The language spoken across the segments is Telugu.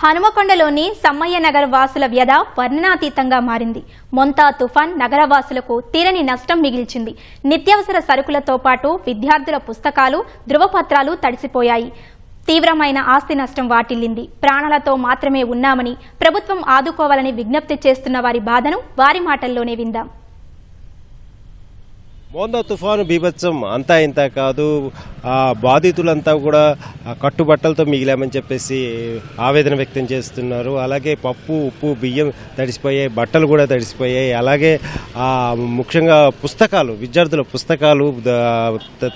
హనుమకొండలోని సమ్మయ్య నగర్ వాసుల వ్యధ వర్ణనాతీతంగా మారింది. మొంతా తుఫాన్ నగరవాసులకు తీరని నష్టం మిగిల్చింది. నిత్యావసర సరుకులతో పాటు విద్యార్థుల పుస్తకాలు ధృవపత్రాలు తడిసిపోయాయి. తీవ్రమైన ఆస్తి నష్టం వాటిల్లింది. ప్రాణాలతో మాత్రమే ఉన్నామని ప్రభుత్వం ఆదుకోవాలని విజ్ఞప్తి చేస్తున్న వారి బాధను వారి మాటల్లోనే విందాం. మోందా తుఫాను బీభత్సం అంతా ఇంత కాదు. ఆ బాధితులంతా కూడా కట్టుబట్టలతో మిగిలామని చెప్పేసి ఆవేదన వ్యక్తం చేస్తున్నారు. అలాగే పప్పు ఉప్పు బియ్యం తడిసిపోయాయి బట్టలు కూడా తడిసిపోయాయి. అలాగే ముఖ్యంగా పుస్తకాలు విద్యార్థుల పుస్తకాలు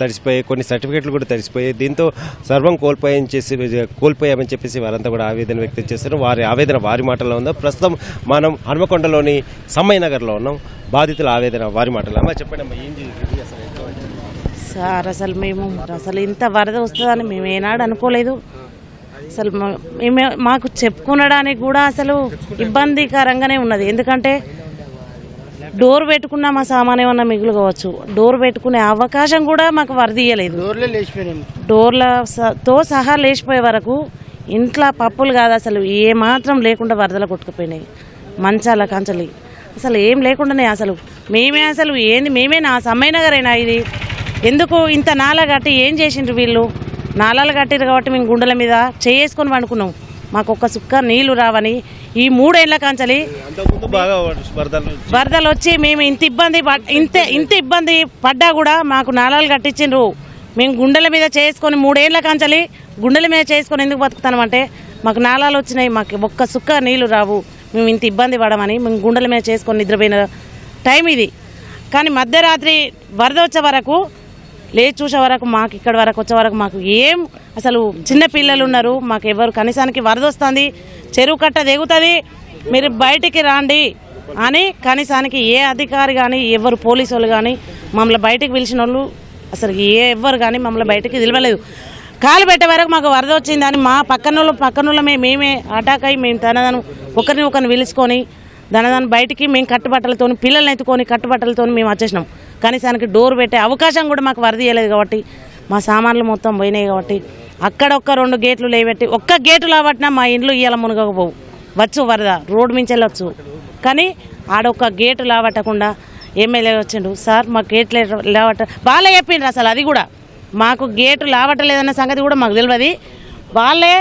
తడిసిపోయాయి. కొన్ని సర్టిఫికెట్లు కూడా తడిసిపోయాయి. దీంతో సర్వం కోల్పోయని చేసి కోల్పోయామని చెప్పేసి వారంతా కూడా ఆవేదన వ్యక్తం చేస్తున్నారు. వారి ఆవేదన వారి మాటల్లో ఉందా? ప్రస్తుతం మనం హనుమకొండలోని సమ్మయ్యనగర్లో ఉన్నాం. బాధితుల ఆవేదన వారి మాటలు. అమ్మా చెప్పండి అమ్మా ఏం? సార్ అసలు మేము అసలు ఇంత వరద వస్తుందని మేము ఏనాడు అనుకోలేదు. అసలు మేము మాకు చెప్పుకునడానికి కూడా అసలు ఇబ్బందికరంగానే ఉన్నది. ఎందుకంటే డోర్ పెట్టుకున్న మా సామాన్ ఏమన్నా మిగులు కావచ్చు డోర్ పెట్టుకునే అవకాశం కూడా మాకు వరద ఇయ్యలేదు డోర్లే లేచిపోయినాము డోర్ల స- తో సహా లేచిపోయే వరకు ఇంట్లో పప్పులు కాదు అసలు ఏ మాత్రం లేకుండా వరదలు కొట్టుకుపోయినాయి. మంచాల కంచలి. అసలు ఏం లేకుండానే అసలు మేమే అసలు ఏంది? మేమే నా సమ్మయ్యనగరేనా ఇది? ఎందుకు ఇంత నాల కట్టి ఏం చేసిండ్రు వీళ్ళు? నాలాలు కట్టిరు కాబట్టి మేము గుండెల మీద చేసుకొని పండుకున్నాం. మాకు ఒక్క సుక్క నీళ్ళు రావని ఈ మూడేళ్ళ కంచలి వరదలు వచ్చి మేము ఇంత ఇబ్బంది ఇంత ఇంత ఇబ్బంది పడ్డా కూడా మాకు నాలాలు కట్టించిండ్రు. మేము గుండెల మీద చేసుకొని మూడేళ్ళ కంచలి గుండెల మీద చేసుకొని ఎందుకు బతుకుతామంటే మాకు నాలాలు వచ్చినాయి మాకు ఒక్క సుక్క నీళ్ళు రావు. మేము ఇంత ఇబ్బంది పడమని మేము గుండెల మీద చేసుకొని నిద్రపోయిన టైం ఇది. కానీ మధ్యరాత్రి వరద వచ్చే వరకు లేచి చూసే వరకు మాకు ఇక్కడ వరకు వచ్చే వరకు మాకు ఏం అసలు చిన్న పిల్లలు ఉన్నారు మాకు ఎవరు కనీసానికి వరద వస్తుంది చెరువు కట్ట దిగుతుంది మీరు బయటికి రాండి అని కనీసానికి ఏ అధికారి కానీ ఎవరు పోలీసు వాళ్ళు కానీ మమ్మల్ని బయటికి పిలిచిన వాళ్ళు అసలు ఏ ఎవ్వరు కానీ మమ్మల్ని బయటికి నిలవలేదు కాలు పెట్టే వరకు మాకు వరద వచ్చిందని మా పక్కన వాళ్ళు పక్కన వాళ్ళమే మేమే అటాక్ అయ్యి మేము తనదను ఒకరిని ఒకరిని పిలుచుకొని దాని బయటికి మేము కట్టుబట్టలతో పిల్లల్ని ఎత్తుకొని కట్టుబట్టలతో మేము వచ్చేసినాం. కనీసానికి డోర్ పెట్టే అవకాశం కూడా మాకు వరద ఇవ్వలేదు కాబట్టి మా సామాన్లు మొత్తం పోయినాయి కాబట్టి అక్కడ ఒక్క రెండు గేట్లు లేబెట్టి ఒక్క గేటు లాబట్టినా మా ఇండ్లు ఇయ్యాల మునగకపోవు. వచ్చు వరద రోడ్డు మించి వెళ్ళొచ్చు. కానీ ఆడొక్క గేటు లాబట్టకుండా ఎమ్మెల్యే వచ్చిండు సార్ మా గేట్ లేవట వాళ్ళే చెప్పిండ్రు అసలు అది కూడా. మాకు గేటు లావటలేదన్న సంగతి కూడా మాకు తెలియదు వాళ్ళే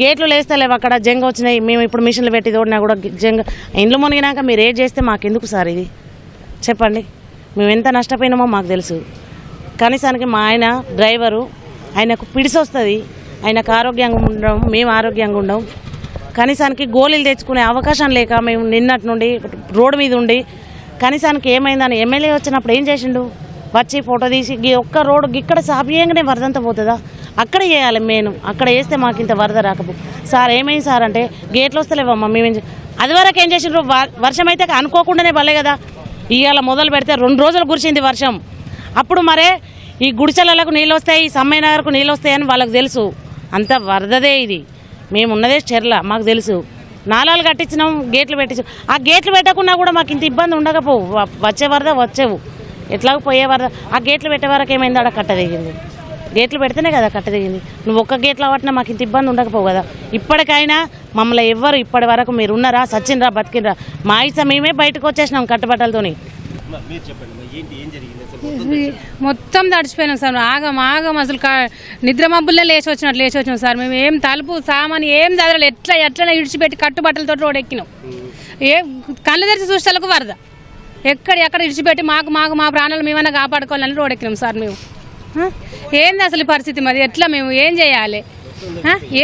గేట్లు లేస్తలేవు అక్కడ జంగ వచ్చినాయి మేము ఇప్పుడు మిషన్లు పెట్టి తోడినా కూడా జంగ ఇండ్లు మునిగినాక మీరు ఏం చేస్తే మాకెందుకు సార్ ఇది? చెప్పండి. మేము ఎంత నష్టపోయినామో మాకు తెలుసు. కనీసానికి మా ఆయన డ్రైవరు ఆయనకు పిడిసి వస్తుంది. ఆయనకు ఆరోగ్యంగా ఉండడం మేము ఆరోగ్యంగా ఉండం. కనీసానికి గోళీలు తెచ్చుకునే అవకాశం లేక మేము నిన్నటి నుండి రోడ్డు మీద ఉండి కనీసానికి ఏమైందని ఎమ్మెల్యే వచ్చినప్పుడు ఏం చేసిండు? వచ్చి ఫోటో తీసి ఈ ఒక్క రోడ్డు ఇక్కడ సాపియంగానే వరదంతా పోతుందా? అక్కడ చేయాలి మెయిన్ అక్కడ వేస్తే మాకు ఇంత వరద రాకపో. సార్ ఏమైంది సార్ అంటే గేట్లు వస్తలేవమ్మా మేమేం అది వరకు ఏం చేసిండ్రు? వ- వర్షం అయితే అనుకోకుండానే భలే కదా. ఇవాళ మొదలు పెడితే రెండు రోజులు కురిసింది వర్షం. అప్పుడు మరే ఈ గుడిసెలకు నీళ్ళు వస్తాయి ఈ సమ్మయ్య నగర్కు నీళ్ళు వస్తాయని వాళ్ళకి తెలుసు. అంత వరదదే ఇది. మేము ఉన్నదే చెర్ల మాకు తెలుసు. నాలాలు కట్టించినాం గేట్లు పెట్టించాం ఆ గేట్లు పెట్టకుండా కూడా మాకు ఇంత ఇబ్బంది ఉండకపోవు వచ్చే వరద వచ్చేవు. ఎట్లాగో పోయే వరద ఆ గేట్లు పెట్టే వరకు ఏమైంది? ఆడ కట్ట దిగింది గేట్లు పెడితేనే కదా కట్ట దిగింది నువ్వు ఒక్క గేట్లో పట్టినా మాకు ఇంత ఇబ్బంది ఉండకపోవు కదా. ఇప్పటికైనా మమ్మల్ని ఎవ్వరు ఇప్పటి వరకు మీరు ఉన్నారా సచ్చిండ్రా? బతికినరా మా ఇస మేమే బయటకు వచ్చేసినాం కట్టుబట్టలతోని. అమ్మా, మీరు చెప్పండి అమ్మా, ఏంటి ఏం జరిగింది అసలు? ఇది మొత్తం తడిచిపోయినాం సార్. ఆగం ఆగం అసలు కా- నిద్ర మబ్బుల్లో లేచి వచ్చినట్టు లేచి వచ్చినాం సార్. మేము ఏం తలుపు సామాన్ ఏం చదవలేదు. ఎట్లా ఎట్లనే ఇడిచిపెట్టి కట్టుబట్టలతో రోడ్ ఎక్కినాం. ఏ కళ్ళు తెరిచి చూసేలకు వరద. ఎక్కడ ఎక్కడ ఇడిచిపెట్టి మాకు మాకు మా ప్రాణాలు మేమన్నా కాపాడుకోవాలని రోడ్ ఎక్కినాం సార్ మేము. ఏంది అసలు పరిస్థితి మరి? ఎట్లా మేము? ఏం చేయాలి?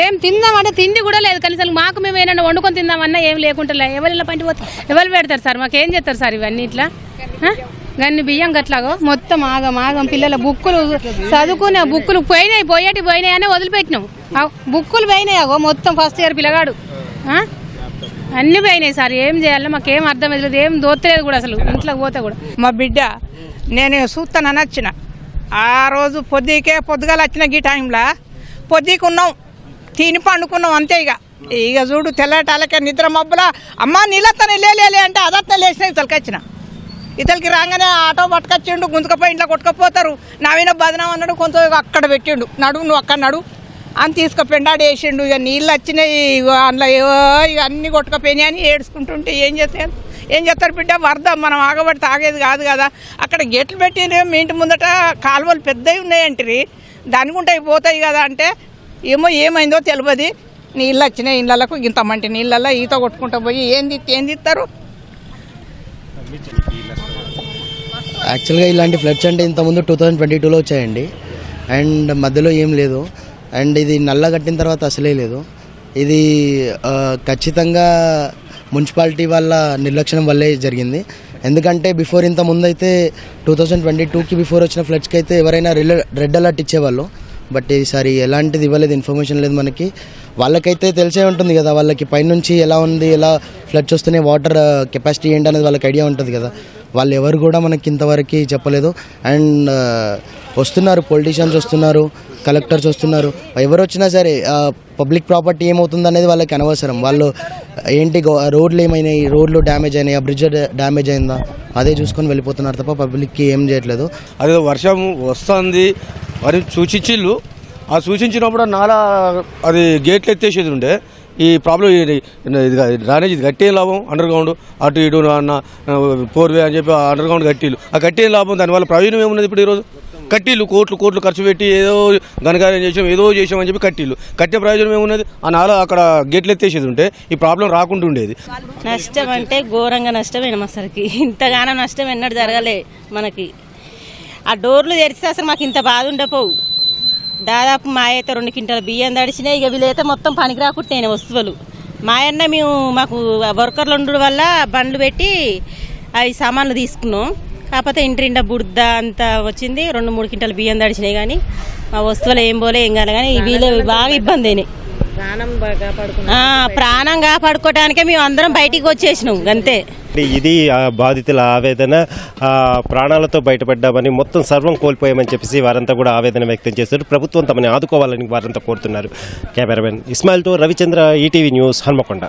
ఏం తిందామంటే తిండి కూడా లేదు. కనీసం మాకు మేము ఏమైనా వండుకొని తిందామన్నా ఏం లేకుండా ఎవరిలో పంటి పోతే ఎవరు పెడతారు సార్? మాకు ఏం చేస్తారు సార్ ఇవన్నీ ఇట్లా? గన్ని బియ్యం గట్లాగో మొత్తం ఆగం ఆగం. పిల్లల బుక్కులు చదువుకునే బుక్కులు పోయినాయి. పోయేటి పోయినాయి అనే వదిలిపెట్టినాం. బుక్కులు పోయినాయి అగో మొత్తం ఫస్ట్ ఇయర్ పిల్లగాడు. అన్ని పోయినాయి సార్. ఏం చేయాలో మాకు ఏం అర్థం లేదు ఏం దోత్తలేదు కూడా అసలు. ఇంట్లోకి పోతే కూడా. మా బిడ్డ నేను చూస్తానని వచ్చిన ఆ రోజు పొద్దుకే పొద్దుగాల వచ్చిన ఈ టైంలో పొద్దుకు ఉన్నాం తిని పండుకున్నాం అంతే ఇక. ఇక చూడు తెల్లటాలకే నిద్ర మబ్బులా. అమ్మ నీళ్ళతోనే లేలే అంటే అదత్త లేచిన ఇతలకి వచ్చిన. ఇతలకి రాగానే ఆటో పట్టుకొచ్చిండు గుంజుకపోయి ఇంట్లో కొట్టుకపోతారు. నవీన బదనం అన్నాడు కొంత అక్కడ పెట్టిండు. నడు నువ్వు అక్కడ నడు. అని తీసుకుపోయిండాడు వేసిండు. ఇక నీళ్ళు వచ్చినాయి. ఇగో అందులో ఏవో ఇక అన్ని కొట్టుకుపోయినాయి అని ఏడుచుకుంటుంటే ఏం చేస్తారు? ఏం చేస్తారు బిడ్డ? వరద. మనం ఆగబడి తాగేది కాదు కదా. అక్కడ గేట్లు పెట్టిన మీ ఇంటి ముందట కాలువలు పెద్దవి ఉన్నాయంటారు. దానికుంటే పోతాయి కదా అంటే ఏమో ఏమైందో తెలియదు నీళ్ళు వచ్చినాయి ఇళ్ళకు ఇంత మంటి నీళ్ళల్లో ఈత కొట్టుకుంటూ పోయి ఏం తి ఏం తీస్తారు యాక్చువల్గా ఇలాంటి ఫ్లడ్స్ అంటే ఇంతకుముందు టూ థౌజండ్ ట్వంటీ టూలో వచ్చాయండి. అండ్ మధ్యలో ఏం లేదు. అండ్ ఇది నల్ల కట్టిన తర్వాత అసలే లేదు. ఇది ఖచ్చితంగా మున్సిపాలిటీ వాళ్ళ నిర్లక్ష్యం వల్లే జరిగింది. ఎందుకంటే బిఫోర్ ఇంత ముందు అయితే టూ థౌజండ్ ట్వంటీ టూకి బిఫోర్ వచ్చిన ఫ్లడ్స్కి అయితే ఎవరైనా రెడ్ అలర్ట్ ఇచ్చేవాళ్ళు. బట్ ఈసారి ఎలాంటిది ఇవ్వలేదు ఇన్ఫర్మేషన్ లేదు మనకి. వాళ్ళకైతే తెలిసే ఉంటుంది కదా వాళ్ళకి పైనుంచి ఎలా ఉంది ఎలా ఫ్లడ్స్ వస్తున్నాయి వాటర్ కెపాసిటీ uh, ఏంటి అనేది వాళ్ళకి ఐడియా ఉంటుంది కదా. వాళ్ళు ఎవరు కూడా మనకి ఇంతవరకు చెప్పలేదు. అండ్ uh, వస్తున్నారు పొలిటీషియన్స్ వస్తున్నారు కలెక్టర్స్ వస్తున్నారు. ఎవరు వచ్చినా సరే uh, పబ్లిక్ ప్రాపర్టీ ఏమవుతుంది అనేది వాళ్ళకి అనవసరం. వాళ్ళు ఏంటి గో- రోడ్లు ఏమైనాయి రోడ్లు డ్యామేజ్ అయినాయి ఆ బ్రిడ్జ్ డ్యామేజ్ అయిందా? అదే చూసుకొని వెళ్ళిపోతున్నారు తప్ప పబ్లిక్కి ఏం చేయట్లేదు. అదే వర్షం వస్తుంది మరి సూచించిళ్ళు. ఆ సూచించినప్పుడు నాలా అది గేట్లు ఎత్తేసేది ఉండే. ఈ ప్రాబ్లం ఇది డ్రైనేజ్ ఇది కట్టే లాభం అండర్ గ్రౌండ్ అటు ఇటు అన్న పోర్వే అని చెప్పి అండర్ గ్రౌండ్ కట్టీలు ఆ కట్టే లాభం దానివల్ల ప్రయోజనం ఏమున్నది ఇప్పుడు ఈరోజు? కట్టీలు కోట్లు కోట్లు ఖర్చు పెట్టి ఏదో ఘనకార్యం చేసాం ఏదో చేసామని చెప్పి కట్టీలు కట్టే ప్రయోజనం ఏమున్నది? ఆ నాల అక్కడ గేట్లు ఎత్తేసేది ఉంటే ఈ ప్రాబ్లం రాకుండా ఉండేది. నష్టం అంటే ఘోరంగా నష్టమైన అసలుకి. ఇంతగానో నష్టం ఎన్నడూ జరగలే మనకి. ఆ డోర్లు తెరిస్తే అసలు మాకు ఇంత బాధ ఉండపోవు. దాదాపు మా అయితే రెండు క్వింటాల బియ్యం తడిచినాయి ఇక వీళ్ళైతే మొత్తం పనికి రాకుంటాయి వస్తువులు. మా అన్న మేము మాకు వర్కర్లు ఉండడం వల్ల బండ్లు పెట్టి అవి సామాన్లు తీసుకున్నాం. కాకపోతే ఇంటిండా బుడ్ద అంతా వచ్చింది. రెండు మూడు క్వింటాల బియ్యం తడిచినాయి కానీ మా వస్తువులు ఏం పోలే ఏం కాలే కానీ వీళ్ళు బాగా ఇబ్బంది అయినాయి. ప్రాణం కాపాడుకోవటానికే మేము అందరం బయటికి వచ్చేసినాం అంతే. ఇది ఆ బాధితుల ఆవేదన ప్రాణాలతో బయటపడ్డామని మొత్తం సర్వం కోల్పోయామని చెప్పేసి వారంతా కూడా ఆవేదన వ్యక్తం చేశారు. ప్రభుత్వం తమని ఆదుకోవాలని వారంతా కోరుతున్నారు. కెమెరామెన్ ఇస్మాయిల్తో రవిచంద్ర ఈటీవీ న్యూస్ హన్మకొండ.